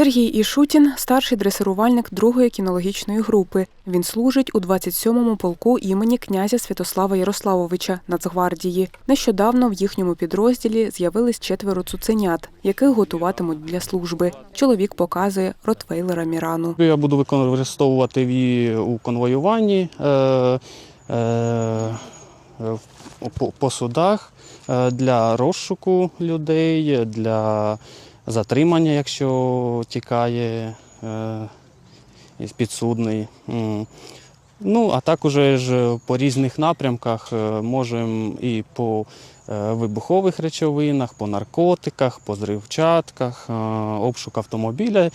Сергій Ішутін старший дресирувальник другої кінологічної групи. Він служить у 27-му полку імені князя Святослава Ярославовича Нацгвардії. Нещодавно в їхньому підрозділі з'явились четверо цуценят, яких готуватимуть для служби. Чоловік показує ротвейлера Мірану. Я буду використовувати її у конвоюванні е, е, по, судах е, для розшуку людей, для затримання, якщо тікає е, підсудний. Ну, а також ж по різних напрямках е, можемо і по е, вибухових речовинах, по наркотиках, по зривчатках, е, обшук автомобіля е,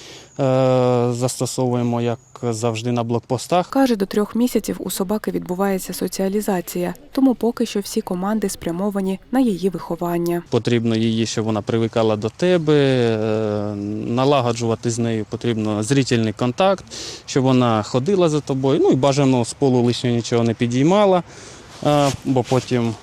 застосовуємо, як завжди, на блокпостах. Каже, до трьох місяців у собаки відбувається соціалізація, тому поки що всі команди спрямовані на її виховання. Потрібно її, щоб вона привикала до тебе, е, налагоджувати з нею потрібно зрительний контакт, щоб вона ходила за тобою. Ну і бажано з полу лишнього нічого не підіймала, е, бо потім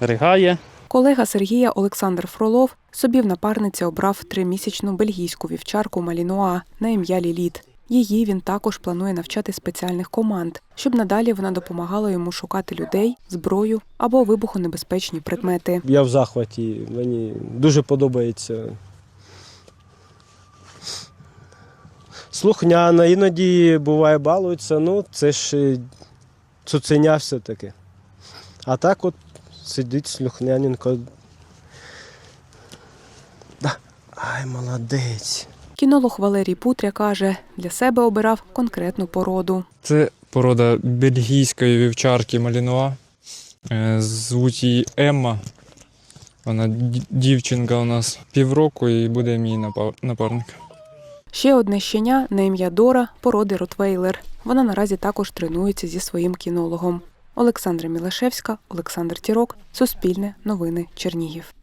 ригає. Колега Сергія Олександр Фролов собі в напарниці обрав тримісячну бельгійську вівчарку Малінуа на ім'я Ліліт. Її він також планує навчати спеціальних команд, щоб надалі вона допомагала йому шукати людей, зброю або вибухонебезпечні предмети. Я в захваті, мені дуже подобається. Слухняна, іноді буває балується, ну це ж е, цуценя все-таки. А так от сидить слухняненько. Да. Ай, молодець. Кінолог Валерій Путря каже, для себе обирав конкретну породу. Це порода бельгійської вівчарки Малінуа. Е, Звуть її Емма. Вона дівчинка у нас півроку і буде мій напарник. Ще одне щеня на ім'я Дора породи Ротвейлер. Вона наразі також тренується зі своїм кінологом. Олександра Мілашевська, Олександр Тірок, Суспільне, Новини, Чернігів.